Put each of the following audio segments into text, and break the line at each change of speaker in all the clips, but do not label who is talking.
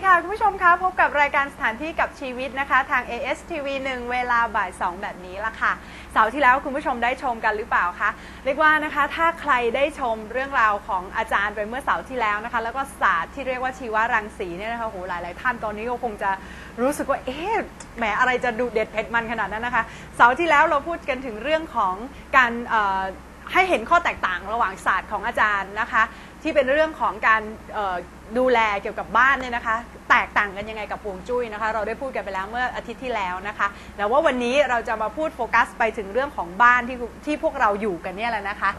ดีค่ะ คุณผู้ชมคะพบกับรายการสถานที่กับชีวิตนะคะ ทาง ASTV 1 เวลาบ่าย 2 แบบนี้ละค่ะ เสาร์ที่แล้วคุณผู้ชมได้ชมกันหรือเปล่าคะเรียกว่านะคะ ถ้าใครได้ชมเรื่องราวของอาจารย์ไปเมื่อเสาร์ที่แล้วนะคะ แล้วก็ศาสตร์ที่เรียกว่าชีวรังสีเนี่ยนะคะโหหลาย ๆ ท่านตอนนี้ก็คงจะรู้สึกว่าเอ๊ะแหมอะไรจะดูเด็ดเผ็ดมันขนาดนั้นนะคะเสาร์ที่แล้วเราพูดกันถึงเรื่องของการให้เห็นข้อแตกต่างระหว่างศาสตร์ของอาจารย์นะคะ ที่เป็นเรื่องของการ ดูแลเกี่ยวกับบ้านเนี่ยนะคะ แตกต่างกันยังไงกับฮวงจุ้ยนะคะ เราได้พูดกันไปแล้วเมื่ออาทิตย์ที่แล้วนะคะแต่ว่าวันนี้เราจะมาพูดโฟกัสไปถึงเรื่องของบ้านที่ที่พวกเราอยู่กันเนี่ยแหละนะคะ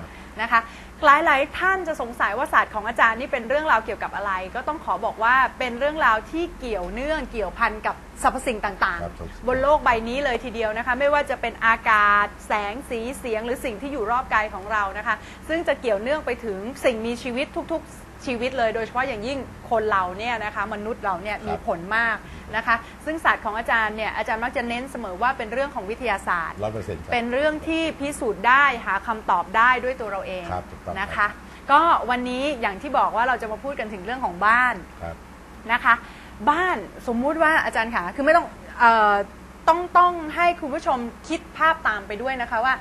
นะคะหลายหลายๆท่านจะสงสัยว่าศาสตร์ของอาจารย์นี่เป็นเรื่องราวเกี่ยวกับอะไร ก็ต้องขอบอกว่าเป็นเรื่องราวที่เกี่ยวเนื่องเกี่ยวพันกับสรรพสิ่งต่าง
ครับ
ๆบนโลกใบนี้เลยทีเดียวนะคะ ไม่ว่าจะเป็นอากาศ แสงสีเสียง หรือสิ่งที่อยู่รอบกายของเรานะคะ ซึ่งจะเกี่ยวเนื่องไปถึงสิ่งมีชีวิตทุกๆ ชีวิตเลย โดยเฉพาะอย่างยิ่งคนเราเนี่ยนะคะมนุษย์เราเนี่ยมีผลมากนะคะ ซึ่งศาสตร์ของอาจารย์เนี่ยอาจารย์มักจะเน้นเสมอว่าเป็นเรื่องของวิทยาศาสตร์
ร้อยเปอร์เซ็นต์ครับ
เป็นเรื่องที่พิสูจน์ได้หาคำตอบได้ด้วยตัวเราเอง
ครับถูกต้อง
นะ
ครั
คะ
บ
ก็วันนี้อย่างที่บอกว่าเราจะมาพูดกันถึงเรื่องของบ้าน
ครับ
นะคะ บ้านสมมุติว่าอาจารย์คะคือไม่ต้องเออต้องต้องให้คุณผู้ชมคิดภาพตามไปด้วยนะคะว่า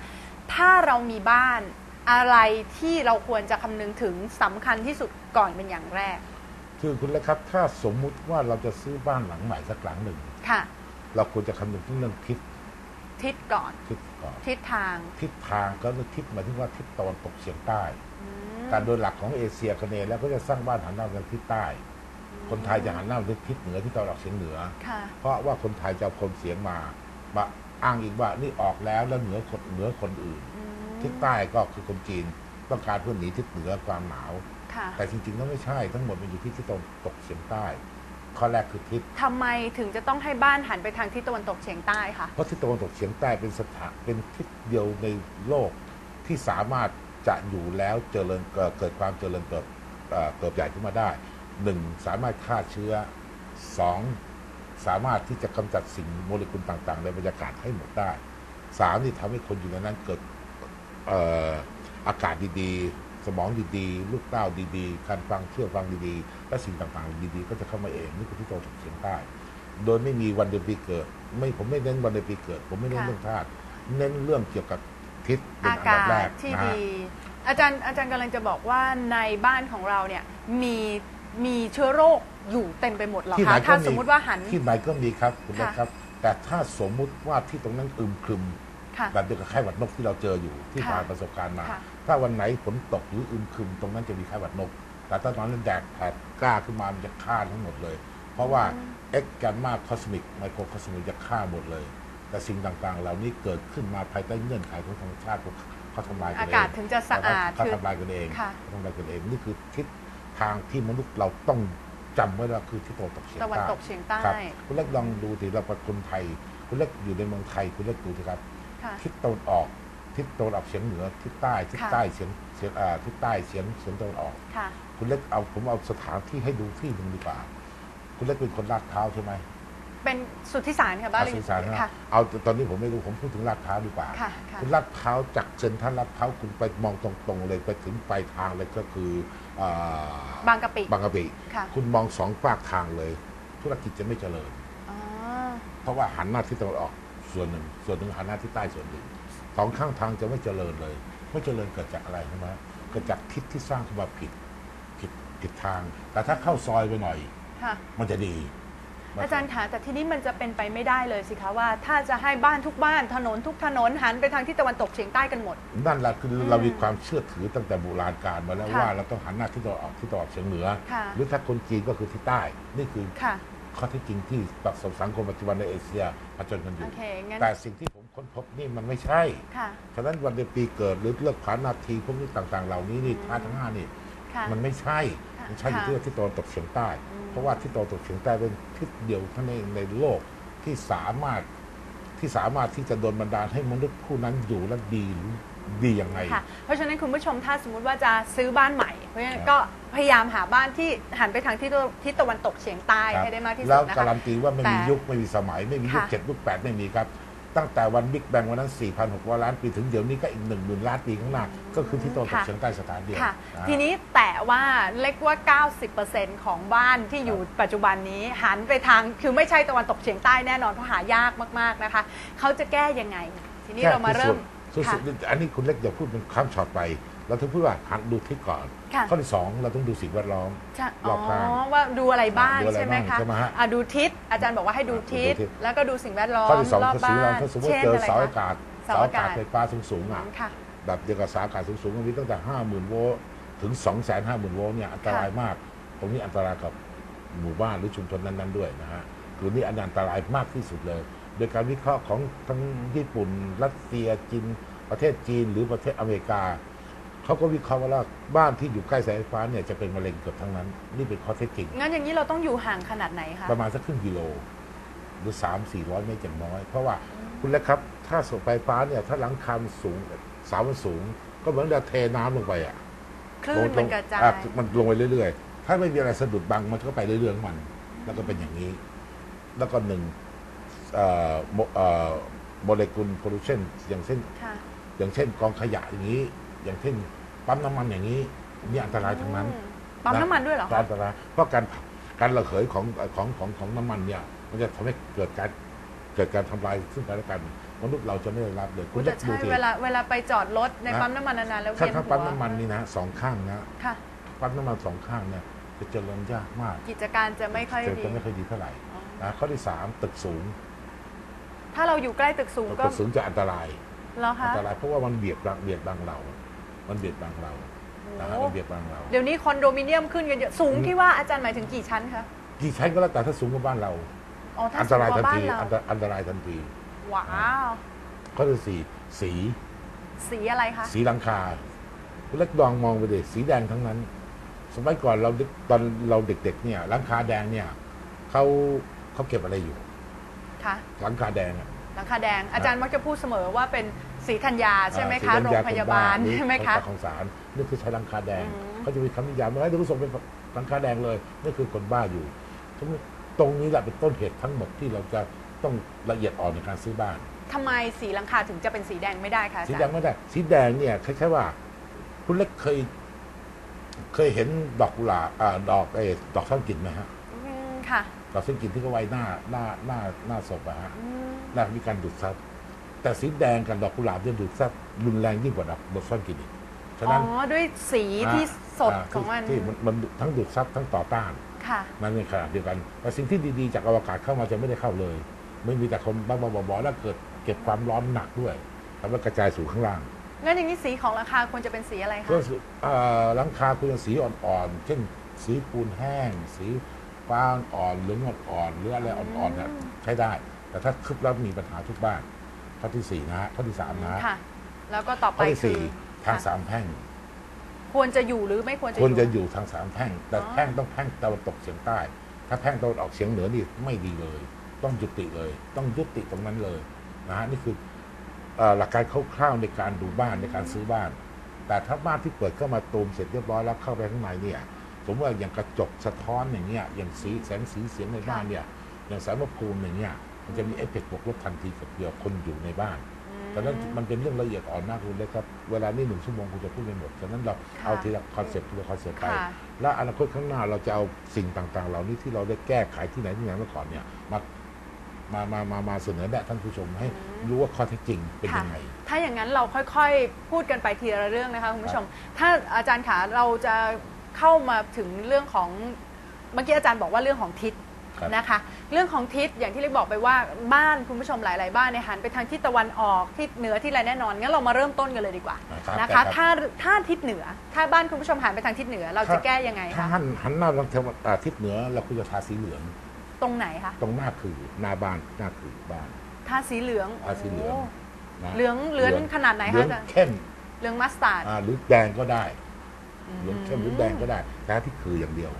ถ้าเรามีบ้าน อะไรที่เราควรจะคำนึงถึงสำคัญที่สุดก่อนเป็นอย่างแรก
คือคุณเล็กครับ ถ้าสมมุติว่าเราจะซื้อบ้านหลังใหม่สักหลังหนึ่ง
ค่ะ
เราควรจะคำนึงถึงเรื่องทิศ
ทิศก่อน
ทิศก่อน
ทิศทาง
ทิศทางก็คือทิศหมายถึงว่าทิศตะวันตกเฉียงใต้
อืม
การโดยหลักของเอเชียคเนแล้วก็จะสร้างบ้านหันหน้าไปทางทิศใต้ คนไทยจะหันหน้าไปทางทิศเหนือที่ตะวันออกเฉียงเหนือ
ค่ะ
เพราะว่าคนไทยจะเอาคนเสียงมามาอ้างอีกว่านี่ออกแล้วแล้วเหนือคนเหนือคนอื่น
อืม
ทิศใต้ก็คือคนจีนต้องการเพื่อหนีทิศเหนือความหนาว
ค่ะ
แต่จริงๆแล้วไม่ใช่ทั้งหมดมันอยู่ที่ทิศตะวันตกเฉียงใต้ ข้อแรกคือทิศ
ทำไมถึงจะต้องให้บ้านหันไปทางทิศตะวันตกเฉียงใต้คะ
เพราะทิศตะวันตกเฉียงใต้เป็นสถานเป็นทิศเดียวในโลกที่สามารถจะอยู่แล้วเจริญเกิดเกิดความเจริญเติบเอ่อเติบใหญ่ขึ้นมาได้หนึ่งสามารถฆ่าเชื้อสองสามารถที่จะกำจัดสิ่งโมเลกุลต่างๆ ในบรรยากาศให้หมดได้สามที่ทำให้คนอยู่ในนั้นเกิดเอ่ออากาศดีๆ สมองดีๆ ลูกเต้าดีๆ การฟังเชื่อฟังดีๆ และสิ่งต่างๆ ดีๆ ก็จะเข้ามาเองนี่คือที่ตะวันตกเฉียงใต้ โดยไม่มีวันเดือนปีเกิด ไม่ผมไม่เน้นวันเดือนปีเกิด ผมไม่เน้น
ค่ะ
เรื่องธาตุเน้นเรื่องเกี่ยวกับทิศเป็น
อา
อัน
กา
ดับแร
ศ
ก
ที่
นะฮะ
ดี อาจารย์อาจารย์กำลังจะบอกว่าในบ้านของเราเนี่ยมีมีเชื้อโรคอยู่เต็มไปหมดเหรอ
ที่ไหน
คะ
ก็
ถ้า
มี
สมมุติว่าหัน
ที่ไหนก็มีครับคุณ
ค่ะ
เล็กครับ แต่ถ้าสมมุติว่าที่ตรงนั้นอึมครึม
ค่ะ
แบบเดียวกับไข้หวัดนกที่เราเจออยู่ที่
ค่ะ
ผ่านประสบการณ์มา
ค่ะ
ถ้าวันไหนฝนตกหรืออึมครึมตรงนั้นจะมีไข้หวัดนก แต่ถ้าตอนนั้นแดดแผดกล้าขึ้นมามันจะฆ่าทั้งหมดเลย เพราะว่าเอ็กแกนมาคอสมิกไมโครคอสมิกจะฆ่าหมดเลย แต่สิ่งต่างๆ เหล่านี้เกิดขึ้นมาภายใต้เงื่อนไขของธรรมชาติเขาทำลายกัน
อา
เอง
กาศถึงจะสะอาด
เขา
คือ
ทำลายกันเอง
ค่ะ
เขาทำลายกันเอง นี่คือทิศทางที่มนุษย์เราต้องจำไว้ว่าคือที่ตะวันตกเฉียง
ตะวัน
ใต้
ตกเฉียงใต้
ครับคุณเล็กลองดูสิเราเป็นคนไทย คุณเล็กอยู่ในเมืองไทย คุณเล็กดูสิครับ
ค่ะ
ทิศตะวันออก ทิศตะวันออกเฉียงเหนือ ทิศใต้ ทิศ
ค่ะ
ใต้เฉียงเฉียงอ่าทิศใต้เฉียงเฉียงตะวันออก
ค่ะ
คุณเล็กเอาผมเอาสถานที่ให้ดูที่หนึ่งดีกว่า คุณเล็กเป็นคนลาดพร้าวใช่ไหม
เป็นสุทธิสารค่ะบ้าน
อะ
เราอ
สื่
ยู่
อสารนะ
ค่ะ
เอาตอนนี้ผมไม่รู้ผมพูดถึงลาดพร้าวดีกว่า
ค่ะค่ะ
คุณลาดพร้าวจากเซ็นทรัลลาดพร้าวคุณไปมองตรงๆเลยไปถึงปลายทางเลยก็คืออ่า
บางกะปิ
บางกะปิ
ค่ะ
คุณมองสองฝากทางเลย ธุรกิจจะไม่เจริญ
อ๋อ
เพราะว่าหันหน้าทิศตะวันออก ส่วนหนึ่ง ส่วนหนึ่งหันหน้าทิศใต้ส่วนหนึ่งสองข้างทางจะไม่เจริญเลย ไม่เจริญเกิดจากอะไรใช่ไหมเกิดจากทิศที่สร้างขึ้นมาผิดผิดผิดทาง แต่ถ้าเข้าซอยไปหน่อย
ค่ะ
มันจะดี
อาจารย์คะแต่ทีนี้มันจะเป็นไปไม่ได้เลยสิคะว่า ถ้าจะให้บ้านทุกบ้านถนนทุกถนนหันไปทางที่ตะวันตกเฉียงใต้กันหมด
นั่นแหละคือเรามีความเชื่อถือตั้งแต่โบราณกาลมาแล้ว
ค่ะ
ว่าเราต้องหันหน้าที่ตะวันออกที่ตะวันออกเฉียงเหนือ
ค่ะ
หรือถ้าคนจีนก็คือที่ใต้นี่คือ
ค่ะ
ข้อเท็จจริงที่สังคมปัจจุบันในเอเชียผจญกันอ
โอยู่เคงั้น
แต่สิ่งที่ผมค้นพบนี่มันไม่ใช่
ค่ะ
ฉะนั้นวันเดือนปีเกิดหรือเลือกผานาทีพวกนี้ต่างๆ เหล่านี้นี่ท่าทั้งห้านี่
ค่ะ
มันไม่ใช่
ค่ะ
มันใช่อยู่ที่ที่ตะวันตกเฉียงใต้
อืม
เพราะว่าที่ตะวันตกเฉียงใต้เป็นทิศเดียวเท่านั้นเองในโลกที่สามารถที่สามารถที่จะโดนบันดาลให้มนุษย์ผู้นั้นอยู่และดีหรือ ดียังไง
ค่ะเพราะฉะนั้นคุณผู้ชมถ้าสมมุติว่าจะซื้อบ้านใหม่ เพราะฉะนั้น
ครับ
ก็พยายามหาบ้านที่หันไปทางที่ตะทิศตะวันตกเฉียงใต้
ครับ
ให้ได้มากที่สุ
แล้
ด
ว
นะ
กา
คะ
รันตีว่าไม่มี
แต่
ยุคไม่มีสมัย ไม่มียุค
ค่ะ
เจ็ดยุคแปดไม่มีครับ ตั้งแต่วันบิ๊กแบงวันนั้น 4,600 ล้านปีถึงเดี๋ยวนี้ก็อีก1 0,000ล้านปีข้างหน้า ก็คือที่ตะวันตก
ค่ะ
เฉียงใต้สถานเดียว
ค่ะ
นะฮะ
ทีนี้แต่ว่าเล็กว่า 90%ของบ้านที่อยู่ปัจจุบันนี้หันไปทางคือไม่ใช่ตะวันตกเฉียงใต้แน่นอนเพราะหายากมาก ๆ นะคะ เขาจะแก้ยังไง ทีนี้เรามาเริ่ม
สุด
ค่ะ
สุดอันนี้คุณเล็กอย่าพูดเป็นข้ามช็อตไป เราต้องพูดว่าหันดูทิศก่อน
ค่ะ
ข้อที่สองเราต้องดูสิ่งแวดล้อม
ใช่
ร
อ๋
อ
อบ
ข้าง
ว่าดูอะไรบ้าง
ดูอะไร
ใช่ไหม
บ้าง
คะ
ใช่ไหมฮะ
อะดูทิศอาจารย์บอกว่าให้ดูทิศ
ดูทิศ
แล้วก็ดูสิ่งแวดล้อม
ข้อที่สอง
รอบ
คือสิ่ง
บ้า
แวดล้อม
น
ถ้าสมมติ
เช่น
เจอ
อะไร
เสา
คะ
อากาศ
เสา
เสา
อา
อากาศ
กาศ
ไฟฟ้าสูงๆอะ
ค่ะ
แบบเดียวกับเสาอากาศสูงๆมันมีตั้งแต่ 50,000 โวลต์ถึง 250,000 โวลต์เนี่ยอันตรายมาก ตรงนี้อันตรายกับหมู่บ้านหรือชุมชนนั้น ๆ ด้วยนะฮะคือนี่อันตรายมากที่สุดเลย โดยการวิเคราะห์ของทั้งญี่ปุ่น รัสเซียจีนประเทศจีนหรือประเทศอเมริกาเขาก็วิเคราะห์ว่าบ้านที่อยู่ใกล้สายไฟฟ้าเนี่ยจะเป็นมะเร็งเกือบทั้งนั้น นี่เป็นข้อเท็จจริง
งั้นอย่างนี้เราต้องอยู่ห่างขนาดไหนคะ
ประมาณสักครึ่งกิโล หรือสามสี่ร้อยเมตรอย่างน้อย เพราะว่าคุณเล็กครับ ถ้าเสาไฟฟ้าเนี่ยถ้าหลังคามันสูงเสามันสูง ก็เหมือนเราเทน้ำลงไปอะ
คลื่นมันกระจาย
อ่มันลงไปเรื่อยๆ ถ้าไม่มีอะไรสะดุดบังมันก็ไปเรื่อยๆของมัน แล้วก็เป็นอย่างนี้ แล้วก็หนึ่งเอ่อ โมเอ่อโมเลกุลโพลูชันอย่างเช่น
ค่ะ
อย่างเช่นกองขยะอย่างนี้ อย่างเช่นปั๊มน้ำมันอย่างนี้นี่อันตรายทั้งนั้น
อืมปั๊มน้ำมันด้วยเหรอ
ก็
คะ
อันตรายเพราะการการระเหยของของของของน้ำมันเนี่ย มันจะทำให้เกิดการเกิดการทำลายซึ่งกันและกันมนุษย์เราจะไม่ได้รับเลยคุณ
แต่
จะดู
ใช่
ที
เวลาเวลาไปจอดรถใน
นะ
ปั๊มน้ำมันนานๆแล้ว
ถ้า
เวียน
ถ้า
หั
ปั๊ม
ว
น้ำมันนี่นะสองข้างนะ
ค่ะ
ปั๊มน้ำมันสองข้างเนี่ยจะเจริญยากมาก
กิจการจะไม่ค่อย
จะ
ดี
จะไม่ค่อยดีเท่าไหร่
อ๋อ
นะข้อที่สามตึกสูง
ถ้าเราอยู่ใกล้ตึกสูงก็
ตึกสูงจะอันตราย
แล้ว
อัน
คะ
ตรายเพราะว่ามันเบียดบังเบียดบังเรา มันเบียดบังเรานะฮะ
โอ้
มันเบียดบังเรา
เดี๋ยวนี้คอนโดมิเนียมขึ้นกันเยอะสูงที่ว่าอาจารย์หมายถึงกี่ชั้นคะ
กี่ชั้นก็แล้วแต่ถ้าสูงกว่าบ้านเรา
อ๋อถ้า
อัน
สู
ต
ง
ราย
ก
ทั
ว่านบ้าน
ที
เรา
อันตอันตรายทันที
ว้าว
ข้อที่สี่สี
สีอะไรคะ
สีหลังคาคุณเล็กดองมองไปดิสีแดงทั้งนั้น สมัยก่อนเราเด็กตอนเราเด็กๆเนี่ยหลังคาแดงเนี่ยเขาเขาเก็บอะไรอยู่
ค่ะ
หลังคาแดงอะ
หลังคาแดง อาจารย์มักจะพูดเสมอว่าเป็นสีธัญญาใช่ไหม
อ่า
คะ
สี
โร
แด
งพยาบาล
หรือ
ใช่ไหมคะ
ของสารนี่คือใช้หลังคาแดง
อืม
เขาจะมีคำนิยามว่าให้ดูส่งเป็นหลังคาแดงเลยนี่คือคนบ้าอยู่ตรงนี้ตรงนี้แหละเป็นต้นเหตุทั้งหมดที่เราจะต้องละเอียดอ่อนในการซื้อบ้าน
ทำไมสีหลังคาถึงจะเป็นสีแดงไม่ได้คะอา
สี
จาร
แดง
ย์
ไม่ได้สีแดงเนี่ยคล้ายๆว่า คุณเล็กเคย เคยเห็นดอกกุหลาบอ่าดอกเออดอกช่างกลิ่นไหมฮะ
อืมค่ะ
ดอกช่างกลิ่นที่เขาไว้หน้าหน้าหน้าหน้าศพอะฮะ
อืม
น่ามีการดูดซับแต่สีแดงกับดอกกุหลาบจะดูดซับรุนแรงยิ่งกว่าดอกดอกช่างกลิ่นอีกฉะ
อ๋
นั้น
อด้วยสีที่สดาของมัน
ที่ที่มันมันทั้งดูดซับทั้งต่อต้าน
ค่ะ
นั่นในขณะเดียวกันแต่สิ่งที่ดีๆ จากอวกาศเข้ามาจะไม่ได้เข้าเลย ไม่มีแต่คนบ้าๆบอๆแล้วเกิดเก็บความร้อนหนักด้วยทำให้กระจายสู่ข้างล่าง
งั้นอย่างนี้สีของหลังคาควรจะเป็นสีอะไรคะ
ก็คือเอ่อหลังคาคุณจะสีอ่อนๆ เช่นสีปูนแห้ง สี ฟ้าอ่อนหรือเงินอ่อนหรืออะไรอ่อนๆเนี่ยใช้ได้ แต่ถ้าคึบแล้วมีปัญหาทุกบ้านข้อที่สี่นะฮะข้อที่สามนะฮะ
ค่ะ แล้วก็ต่อไป
ข้อที่
คือ
สี่ทาง
ค่ะ
สามแพร่ง
ควรจะอยู่หรือไม่ควรจะ
ควรจะ
อ
อยู่ยู่ทางสามแพร่ง แต่
อ๋อ
แพร่งต้องแพร่งตะวันตกเฉียงใต้ ถ้าแพร่งตะวันออกเฉียงเหนือนี่ไม่ดีเลย ต้องยุติเลย ต้องยุติตรงนั้นเลยนะฮะนี่คือเอ่อหลักการคร่าวๆในการดูบ้านในการซื้อบ้าน แต่ถ้าบ้านที่เปิดเข้ามาตูมเสร็จเรียบร้อยแล้วเข้าไปข้างในเนี่ย สมมติว่าอย่างกระจกสะท้อนอย่างเงี้ยอย่างสีแสงสีเสียงในบ้านเนี่ยอย่างสารพระภูมิอย่างเงี้ยมันจะมีเอฟเฟกต์บวกลบทันทีกับเดียวคนอยู่ในบ้าน
อืม
ฉะนั้นมันเป็นเรื่องละเอียดอ่อนมากคุณเล็กครับ เวลานี้หนึ่งชั่วโมงคุณจะพูดไม่หมดฉะนั้นเรา
ค่ะ
เอาทีละคอนเซ็ปต์ทีละคอนเซ็ปต์ไป
ค่ะ
และอนาคตข้างหน้าเราจะเอาสิ่งต่างๆ เหล่านี้ที่เราได้แก้ไขที่ไหนที่ไหนมาก่อนเนี่ยมามามามามาเสนอแนะท่านผู้ชมให้รู้ว่าข้อเท็จจริงเป็นยังไง
ถ้าอย่างนั้นเราค่อยๆ พูดกันไปทีละเรื่องนะคะคุณผู้ชม ถ้าอาจารย์ขาเราจะ เข้ามาถึงเรื่องของเมื่อกี้อาจารย์บอกว่าเรื่องของทิศ
ครับ
นะคะ เรื่องของทิศอย่างที่เล็กบอกไปว่าบ้านคุณผู้ชมหลาย ๆ บ้านเนี่ยหันไปทางทิศตะวันออกทิศเหนือที่อะไรแน่นอนงั้นเรามาเริ่มต้นกันเลยดีกว่า
นะครับ
นะ
ครั
คะ
บ
ถ้าถ้าทิศเหนือ ถ้าบ้านคุณผู้ชมหันไปทางทิศเหนือเราจะแก้ยังไง
ถ้า
คะ
หันหันหน้าทางทิศอ่าทิศเหนือเราควรจะทาสีเหลือง
ตรงไหนคะ
ตรงหน้าคือหน้าบ้านหน้าคือบ้าน
ทาสีเหลือง
ทาสีเหลือง
โนะเหลืองเหลืองขนาดไหน
เหลื
คะ
อง
อาจารย์
เข้ม
เหลืองมัสตาร์ด
อ่าหรือแดงก็ได้เห ลืองเข้มหรือแดงก็ได้ทาที่คืออย่างเดียว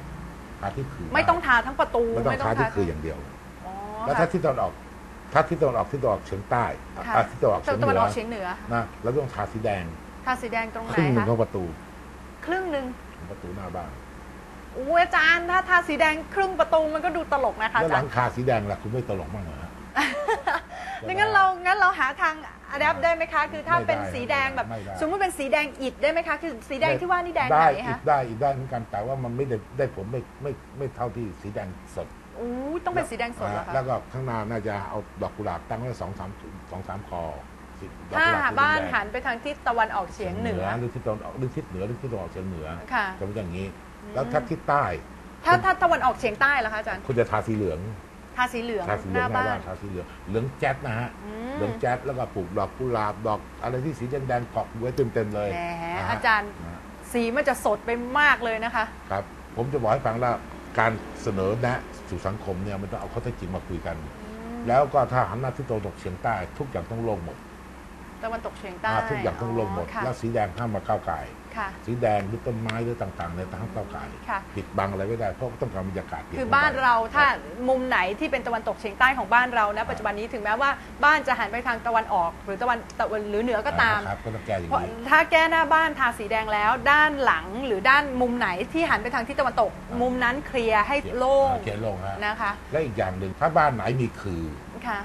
ทาที่คือ
ไม่ต้องทาทั้งประตู
ไม่ต้องทาที่คืออย่างเดียว
อ๋อ
แล้วถ้าที่ตะวันออกถ้าที่ตะวันออกที่ตะวันออกเฉียงใต้
ค่ะ
อะที่ตะวันออกเฉียงเห
ตะวัน
นื
อ
อ
อกเฉียงเหนือ
นะเราต้องทาสีแดง
ทาสีแดงตรงไหน
ครึ่งหนึ่ง
คะ
ของประตู
ครึ่งหนึ่ง
ของประตูหน้าบ้าน
อู้อาจารย์ถ้าทาสีแดงครึ่งประตูมันก็ดูตลกนะคะ
แล้ว
อา
ห
จา
ลั
รงย์
คาสีแดงล่ะคุณไม่ตลกบ้างเหรอฮะ
ดังนั้นเรางั้นเราหาทาง อะแดปได้ไหมคะ คือถ้า
ไม่ได้
เป็นสีแดงแบบ
ไม่ได้
สมมติเป็นสีแดงอิฐได้ไหมคะ คือสีแดงที่ว่านี่แดง
ได้
ไหน
อี
คะ
กได้อีกได้เหมือนกันแต่ว่ามันไม่ได้ได้ผลไม่ไม่ไม่เท่าที่สีแดงสด
อู้ต้องเป็นสีแดงสดเหรอ
อ่า
คะ
แล้วก็ข้างหน้าน่าจะเอาดอกกุหลาบตั้งไว้สองสามสองสามคอสิดอก
ถ้า
กุหลบ
บ้าน
สีแดง
หันไปทางทิศตะวันออกเฉียงเหนือ
หรือทิศตะวันออกหรือทิศเหนือหรือทิศตะวันออกเฉียงเหนือ
ค่ะ
จะเป็นอย่างนี้ แล้วถ้าทิศใต้
ถ้าถ้าตะวันออกเฉียงใต้เหรอคะอาจารย์
คุณจะทาสีเหลือง
ทาสีเหลือง
ทาสีเห
ห
ลือง
น้า
หน้า
บ้า
บ้านน ทาสีเหลืองเหลืองแจ๊ดนะฮะ
อืม
เหลืองแจ๊ดแล้วก็ปลูกดอกกุหลาบดอกอะไรที่สีแดงๆเกาะไว้เต็มๆเลย
แหม
นะฮะ
อาจารย์
นะฮะ
สีมันจะสดไปมากเลยนะคะ
ครับ ผมจะบอกให้ฟังว่าการเสนอแนะสู่สังคมเนี่ยมันต้องเอาข้อเท็จจริงมาคุยกัน แล้วก็ถ้าหันหน้าที่ตะวันตกเฉียงใต้ทุกอย่างต้องลงหมด
ตะวันตกเฉียงใต้
อ่าทุกอย่างต้องลงหมด
ค่ะ
แล้วสีแดงห้ามมาก้าวไก่าย
ค่ะ
สีแดงหรือต้นไม้หรือต่างๆ ในยห้ามก้าวไก่าย
ค่ะ
ปิดบังอะไรไม่ได้เพราะต้องการบรรยากาศ
คือบ้านเราถ้ามุมไหนที่เป็นตะวันตกเฉียงใต้ของบ้านเรานะปัจจุบันนี้ถึงแม้ว่าบ้านจะหันไปทางตะวันออก หรือตะวันตะวันหรือเหนือก็ตาม
ครับก็ต้องแก้อย่าง
เพราะ
นี้
ถ้าแก้หน้าบ้านทาสีแดงแล้ว ด้านหลังหรือด้านมุมไหนที่หันไปทางทิศตะวันตก
ครับ
มุมนั้นเคลียร์ให้โล่ง
เคลียร์โล่งฮะ
นะคะ
และอีกอย่างหนึ่งถ้าบ้านไหนมีขื่อ
ค่ะ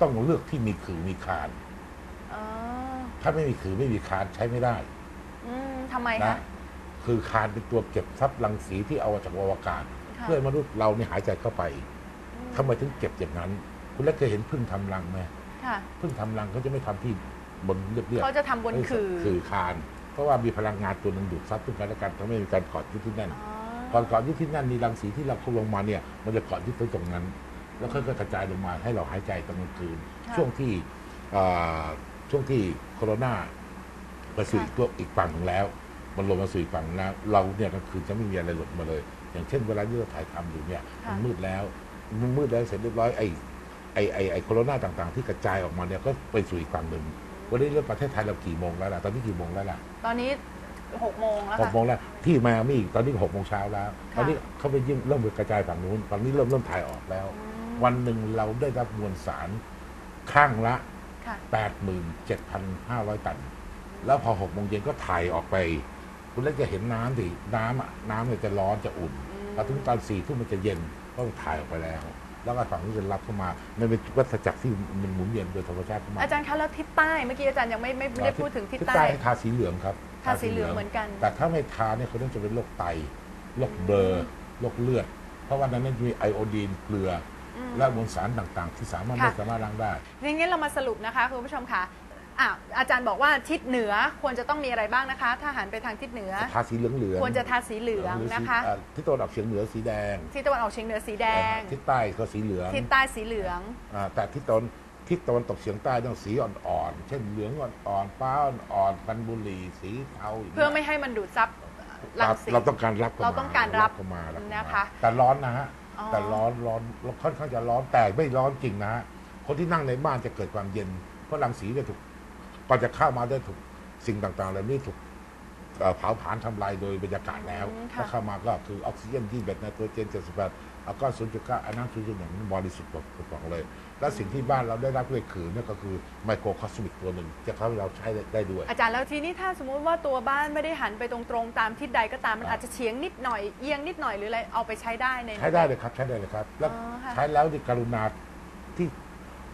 ต้องเลือกที่มีขื่อมีคาน
อ๋อ
ถ้าไม่มีขื่อไม่มีคานใช้ไม่ได้
อืม ทำไม
นะคะคือคานเป็นตัวเก็บซับรังสีที่เอามาจากอวกาศ
ค่ะ
เพื่อให้มนุษย์เราเนี่ยหายใจเข้าไปทำไมถึงเก็บอย่างนั้น คุณเล็กเคยเห็นพึ่งทำรังไหม
ค่ะ
พึ่งทำรังเขาจะไม่ทำที่บนเรียบๆ
เขาจะทำบนคือ
คือคาน เพราะว่ามีพลังงานตัวหนึงดูดซับซึ่งกันและกันทำให้มีการเกาะยึดที่นั่น
อ๋อ
ก่อนเกาะยึดที่นั่นมีรังสีที่เราเข้าลงมาเนี่ยมันจะเกาะยึดตรงนั้น แล้วค่อยๆกระจายลงมาให้เราหายใจตอนกลางคืน
ค่ะ
ช่วงที่เอ่อช่วงที่โคโรนา ไปสู่อีกตัวอีกฝั่งหนึ่งแล้ว มันลงมาสู่อีกฝั่งหนึ่งแล้วเราเนี่ยกลางคืนจะไม่มีอะไรหลุดมาเลย อย่างเช่นเวลาที่เราถ่ายทำอยู่เนี่ย
ค่ะ
มันมืดแล้วมันมืดแล้วเสร็จเรียบร้อยไอ้ไอ้ไอ้ไอ้โคโรนาต่างๆ ที่กระจายออกมาเนี่ยก็ไปสู่อีกฝั่งหนึ่งวันนี้เรื่องประเทศไทยเรากี่โมงแล้วล่ะตอนนี้กี่โมงแล้วล่ะ
ตอนนี้หกโมงแล้ว
หก
ค่ะ
โมงแล้วที่ไมอามี่ตอนนี้หกโมงเช้าแล้ว ตอนนี้เขาไปยิ่งเริ่มไปกระจายฝั่งนู้นฝั่งนี้เริ่มเริ่มถ่ายออกแล้ว
อืม
วันหนึ่งเราได้รับมวลสารข้างละ
ค่ะ
87,500ตัน แล้วพอหกโมงเย็นก็ถ่ายออกไป คุณเล็กจะเห็นน้ำดิน้ำอะน้ำเนี่ยจะร้อนจะอุ่น
อืม
พอถึงตอนสี่ทุ่มมันจะเย็นเพราะมันถ่ายออกไปแล้ว แล้วก็ฝั่งนี้จะรับเข้ามามันเป็นวัฏจักรที่มันหมุนเวียนโดยธรรมชาติเข้ามา
อาจารย์คะแล้วทิศใต้เมื่อกี้อาจารย์ยังไม่ไม่ไม่ได้พูดถึงทิศ
ทิศ
ใต้
ใต้ให้ทาสีเหลืองครับ
ทาสีเหลืองเหมือนกัน
แต่ถ้าไม่ทาเนี่ยคนนั้นจะเป็นโรคไตโรคเบลอโรคเลือด เพราะว่านั้นมีไอโอดีนเกลืออ
ม
และมวลสารต่างๆ ที่สามารถ
ค่ะ
ไม่สามารถล้างได้
งั้นเรามาสรุปนะคะคุณผู้ชมค่ะ อะอาจารย์บอกว่าทิศเหนือควรจะต้องมีอะไรบ้างนะคะ ถ้าหันไปทางทิศเหนือ
ทาสีเหลืองเหลือง
ควรจะทาสีเหลืองนะคะ
ที่ตะวันออกเฉียงเหนือสีแดง
ทิศตะวันออกเฉียงเหนือสีแดง
ทิศใต้ก็สีเหลือง
ทิศใต้สีเหลือง
อ่าแต่ทิศตะวันทิศตะวันตกเฉียงใต้ต้องสีอ่อนๆ เช่นเหลืองอ่อนๆ ฟ้าอ่อนๆปันบุหรี่สีเทาย่างงี้ย
เพื่อไม่ให้มันดูดซับรังสี
เราต้องการรับเข้ามา
เราต้องการรับ
เข้ามารับเข้ามา
นะคะ
แต่ร้อนนะฮะ
อ๋อ
แต่ร้อนร้อนค่อนข้างจะร้อนแต่ไม่ร้อนจริงนะฮะ คนที่นั่งในบ้านจะเกิดความเย็นเพราะรังสีจะถูก ก่อนจะเข้ามาได้ถูกสิ่งต่างๆเหล่านี้ถูกเอ่อเผาผลาญทำลายโดยบรรยากาศแล้ว
อืมค่ะ
ถ้าเข้ามาก็คือออกซิเจนที่แบบไนโตรเจน78เอาก็0.9อันนั้นคืออย่างบริสุทธิ์กว่าเลย และสิ่งที่บ้านเราได้รับด้วยคือนั่นก็คือไมโครคอสมิกตัวหนึ่งจะทำให้เราใช้ได้ด้วย
อาจารย์แล้วทีนี้ถ้าสมมุติว่าตัวบ้านไม่ได้หันไปตรงๆ ตามทิศใดก็ตามมันอาจจะเฉียงนิดหน่อยเอียงนิดหน่อยหรืออะไรเอาไปใช้ได้ใน
ใช้ได้เลยครับใช้ได้เลยครับ แล้ว
อ๋อค่ะ
ใช้แล้วดิกรุณาที่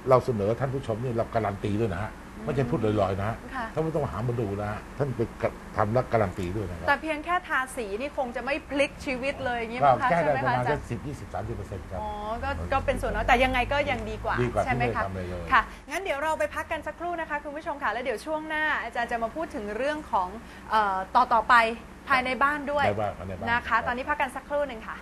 เราเสนอท่านผู้ชมนี่เราการันตีด้วยนะฮะ ไม่ใช่พูดลอยๆนะฮะ
ค่ะ
ท่านไม่ต้องหามาดูนะฮะท่านไปกระทำและการันตีด้วยนะค
แต่
รับ
เพียงแค่ทาสีนี่คงจะไม่พลิกชีวิตเลยอย่างนี้
ก็
มั้งคะ
แก้
ใช่
ได้
ไหม
ประ
คะ
มาณ
อาจาร
สัก
ย์
สิบยี่สิบสามสิบเปอร์เซ็นต์ครับ
อ๋อก็ก็เป็นส่วนน้อยแต่ยังไงก็ยังดีกว่า
ดีกว่า
ใช่ไหม
ที่ไม่
คะ
ทำเลยเลย
ค่ะ งั้นเดี๋ยวเราไปพักกันสักครู่นะคะคุณผู้ชมค่ะ แล้วเดี๋ยวช่วงหน้า อาจารย์จะมาพูดถึงเรื่องของเอ่อต่อต่อไปภายในบ้านด้วย
ในบ้านในบ้าน
นะคะ ตอนนี้พักกันสักครู่หนึ่งค่ะ